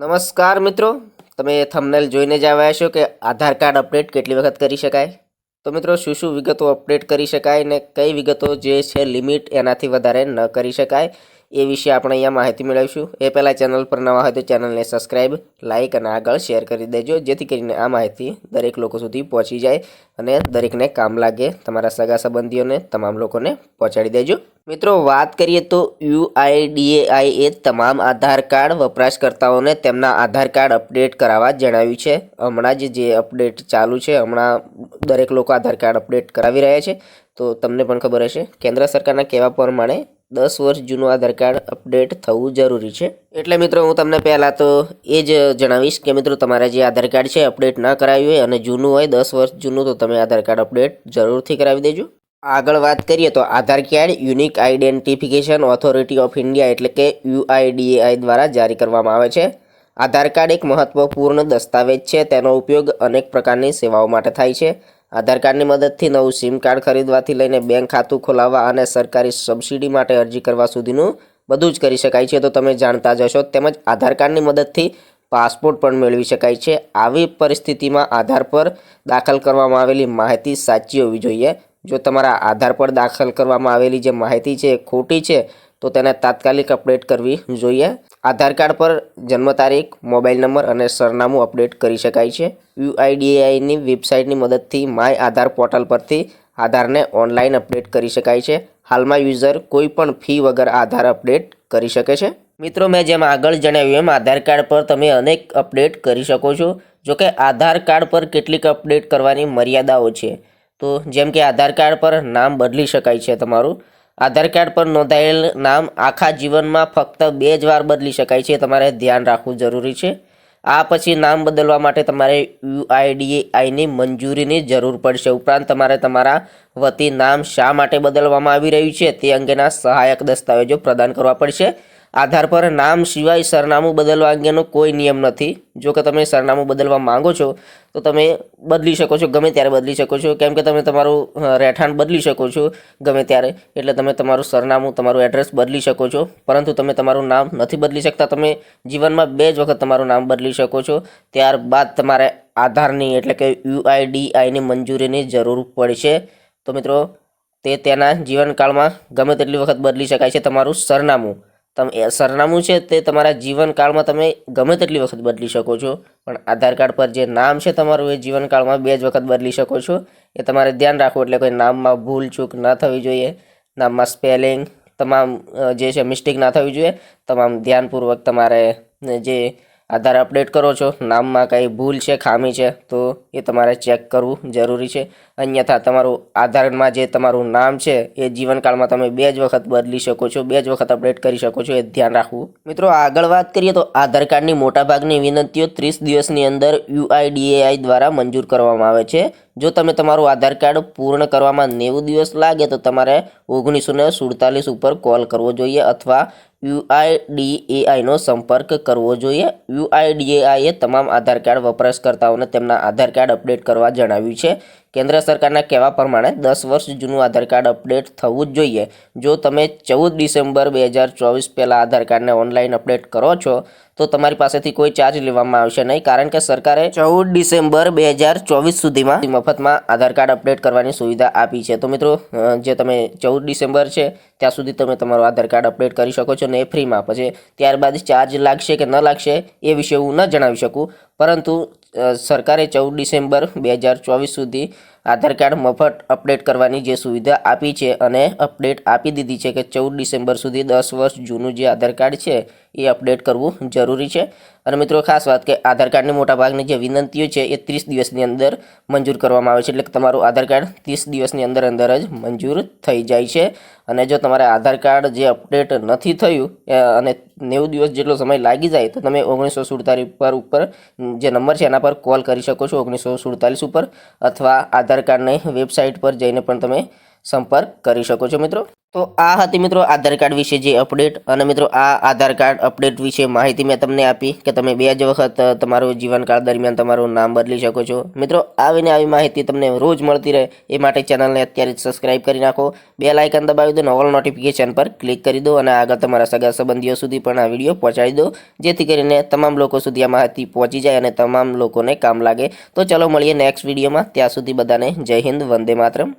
નમસ્કાર મિત્રો, તમે થંબનેલ જોઈને જ આવ્યા છો કે આધાર કાર્ડ અપડેટ કેટલી વખત કરી શકાય? તો મિત્રો, શું શું વિગતો અપડેટ કરી શકાય ને કઈ વિગતો જે છે લિમિટ એનાથી વધારે ન કરી શકાય એ વિશે આપણે અહીંયા માહિતી મેળવીશું. એ પહેલાં ચેનલ પર નવા હોય તો ચેનલને સબસ્ક્રાઈબ લાઇક અને આગળ શેર કરી દેજો, જેથી કરીને આ માહિતી દરેક લોકો સુધી પહોંચી જાય અને દરેકને કામ લાગે તમારા સગા સંબંધીઓને તમામ લોકોને પહોંચાડી દેજો. મિત્રો, વાત કરીએ તો યુઆઈડીએઆઈ એ તમામ આધાર કાર્ડ વપરાશકર્તાઓને તેમના આધાર કાર્ડ અપડેટ કરાવવા જણાવ્યું છે. હમણાં જ જે અપડેટ ચાલુ છે, હમણાં દરેક લોકો આધાર કાર્ડ અપડેટ કરાવી રહ્યા છે. તો તમને પણ ખબર હશે, કેન્દ્ર સરકારના કહેવા પ્રમાણે દસ વર્ષ જૂનું આધાર કાર્ડ અપડેટ થવું જરૂરી છે. એટલે મિત્રો, હું તમને પહેલાં તો એ જ જણાવીશ કે મિત્રો, તમારે જે આધાર કાર્ડ છે, અપડેટ ના કરાવ્યું હોય અને જૂનું હોય, દસ વર્ષ જૂનું, તો તમે આધાર કાર્ડ અપડેટ જરૂરથી કરાવી દેજો. આગળ વાત કરીએ તો Aadhaar card, unique identification authority of India એટલે કે યુઆઈડીએઆઈ દ્વારા જારી કરવામાં આવે છે. આધાર કાર્ડ એક મહત્વપૂર્ણ દસ્તાવેજ છે. તેનો ઉપયોગ અનેક પ્રકારની સેવાઓ માટે થાય છે. આધાર કાર્ડની મદદથી નવું સિમ કાર્ડ ખરીદવાથી લઈને બેંક ખાતું ખોલાવવા અને સરકારી સબસિડી માટે અરજી કરવા સુધીનું બધું જ કરી શકાય છે. તો તમે જાણતા જ હશો. તેમજ આધાર કાર્ડની મદદથી પાસપોર્ટ પણ મેળવી શકાય છે. આવી પરિસ્થિતિમાં આધાર પર દાખલ કરવામાં આવેલી માહિતી સાચી હોવી જોઈએ. જો તમારા આધાર પર દાખલ કરવામાં આવેલી જે માહિતી છે એ ખોટી છે, તો તેને તાત્કાલિક અપડેટ કરવી જોઈએ. આધાર કાર્ડ પર જન્મ તારીખ, મોબાઈલ નંબર અને સરનામું અપડેટ કરી શકાય છે. યુઆઈડીએઆઈની વેબસાઇટની મદદથી માય આધાર પોર્ટલ પરથી આધારને ઓનલાઈન અપડેટ કરી શકાય છે. હાલમાં યુઝર કોઈ પણ ફી વગર આધાર અપડેટ કરી શકે છે. મિત્રો, મેં જેમ આગળ જણાવ્યું એમ, આધાર કાર્ડ પર તમે અનેક અપડેટ કરી શકો છો. જોકે આધાર કાર્ડ પર કેટલીક અપડેટ કરવાની મર્યાદાઓ છે. તો જેમ કે આધાર કાર્ડ પર નામ બદલી શકાય છે તમારું. આધાર કાર્ડ પર નોંધાયેલ નામ આખા જીવનમાં ફક્ત બે જ વાર બદલી શકાય છે તમારે ધ્યાન રાખવું જરૂરી છે. આ પછી નામ બદલવા માટે તમારે યુઆઈડીએઆઈની મંજૂરીની જરૂર પડશે. ઉપરાંત તમારે તમારા વતી નામ શા માટે બદલવામાં આવી રહ્યું છે તે અંગેના સહાયક દસ્તાવેજો પ્રદાન કરવા પડશે. આધાર પર નામ સિવાય સરનામું બદલવા અંગેનો કોઈ નિયમ નથી. જો કે તમે સરનામું બદલવા માંગો છો, તો તમે બદલી શકો છો, ગમે ત્યારે બદલી શકો છો. કેમ કે તમે તમારું રહેઠાણ બદલી શકો છો, ગમે ત્યારે. એટલે તમે તમારું સરનામું, તમારું એડ્રેસ બદલી શકો છો. પરંતુ તમે તમારું નામ નથી બદલી શકતા. તમે જીવનમાં બે જ વખત તમારું નામ બદલી શકો છો. ત્યારબાદ તમારે આધારની, એટલે કે યુઆઈડીઆઈની મંજૂરીની જરૂર પડશે. તો મિત્રો, તે તેના જીવનકાળમાં ગમે તેટલી વખત બદલી શકાય છે તમારું સરનામું. તમે સરનામું છે તે તમારા જીવનકાળમાં તમે ગમે તેટલી વખત બદલી શકો છો. પણ આધાર કાર્ડ પર જે નામ છે તમારું એ જીવનકાળમાં બે જ વખત બદલી શકો છો. એ તમારે ધ્યાન રાખવું એટલે કોઈ નામમાં ભૂલ, ચૂક ન થવી જોઈએ. નામમાં સ્પેલિંગ, તમામ જે છે મિસ્ટેક ના થવી જોઈએ. તમામ ધ્યાનપૂર્વક તમારે જે આધાર અપડેટ કરો છો, નામમાં કંઈ ભૂલ છે, ખામી છે, તો એ તમારે ચેક કરવું જરૂરી છે. અન્યથા તમારું આધારમાં જે તમારું નામ છે, એ જીવનકાળમાં તમે બે જ વખત બદલી શકો છો, બે જ વખત અપડેટ કરી શકો છો, એ ધ્યાન રાખવું. મિત્રો, આગળ વાત કરીએ તો આધાર કાર્ડની મોટાભાગની વિનંતીઓ ત્રીસ દિવસની અંદર યુઆઈડીએઆઈ દ્વારા મંજૂર કરવામાં આવે છે. જો તમે તમારું આધાર કાર્ડ પૂર્ણ કરવામાં નેવું દિવસ લાગે, તો તમારે ઓગણીસો ને સુડતાલીસ ઉપર કોલ કરવો જોઈએ અથવા યુઆઈડીએઆઈનો સંપર્ક કરવો જોઈએ. યુઆઈડીએઆઈએ તમામ આધાર કાર્ડ વપરાશકર્તાઓને તેમના આધાર કાર્ડ અપડેટ કરવા જણાવ્યું છે. કેન્દ્ર સરકારના કહેવા પ્રમાણે દસ વર્ષ જૂનું આધાર કાર્ડ અપડેટ થવું જ જોઈએ. જો તમે ચૌદ ડિસેમ્બર બે હજાર ચોવીસ પહેલાં આધાર કાર્ડને ઓનલાઈન અપડેટ કરો છો, તો તમારી પાસેથી કોઈ ચાર્જ લેવામાં આવશે નહીં, કારણ કે સરકારે ચૌદ ડિસેમ્બર બે હજાર ચોવીસ સુધીમાં મફતમાં આધાર કાર્ડ અપડેટ કરવાની સુવિધા આપી છે. તો મિત્રો જે તમે ચૌદ ડિસેમ્બર છે, ત્યાં સુધી તમે તમારું આધાર કાર્ડ અપડેટ કરી શકો છો ને એ ફ્રીમાં. પછી ત્યારબાદ ચાર્જ લાગશે કે ન લાગશે એ વિશે હું ન જણાવી શકું. પરંતુ સરકારે ચૌદ ડિસેમ્બર બે હજાર ચોવીસ સુધી આધાર કાર્ડ મફત અપડેટ કરવાની જે સુવિધા આપી છે અને અપડેટ આપી દીધી છે કે ચૌદ ડિસેમ્બર સુધી દસ વર્ષ જૂનું જે આધાર કાર્ડ છે એ અપડેટ કરવું જરૂરી છે. અને મિત્રો, ખાસ વાત કે આધાર કાર્ડની મોટાભાગની જે વિનંતીઓ છે એ ત્રીસ દિવસની અંદર મંજૂર કરવામાં આવે છે. એટલે કે તમારું આધાર કાર્ડ ત્રીસ દિવસની અંદર અંદર જ મંજૂર થઈ જાય છે. અને જો તમારે આધાર કાર્ડ જે અપડેટ નથી થયું અને નેવું દિવસ જેટલો સમય લાગી જાય, તો તમે ઓગણીસો સુડતાલીસ પર ઉપર જે નંબર છે એના પર કોલ કરી શકો છો. ઓગણીસો સુડતાલીસ ઉપર અથવા આધાર કાર્ડની વેબસાઇટ પર જઈને પણ તમે સંપર્ક કરી શકો છો મિત્રો. તો આ હતી મિત્રો આધાર કાર્ડ વિશે જે અપડેટ અને મિત્રો આ આધાર કાર્ડ અપડેટ વિશે માહિતી મેં તમને આપી કે તમે બે જ વખત તમારું જીવનકાળ દરમિયાન તમારું નામ બદલી શકો છો. મિત્રો આવીને આવી માહિતી તમને રોજ મળતી રહે એ માટે ચેનલને અત્યારે જ સબસ્ક્રાઇબ કરી નાખો. બે લાઇકન દબાવી દો નોવલ નોટિફિકેશન પર ક્લિક કરી દો અને આગળ તમારા સગા સંબંધીઓ સુધી પણ આ વીડિયો પહોંચાડી દો. જેથી કરીને તમામ લોકો સુધી આ માહિતી પહોંચી જાય અને તમામ લોકોને કામ લાગે. તો ચલો મળીએ નેક્સ્ટ વિડીયોમાં. ત્યાં સુધી બધાને જય હિન્દ, વંદે માતરમ.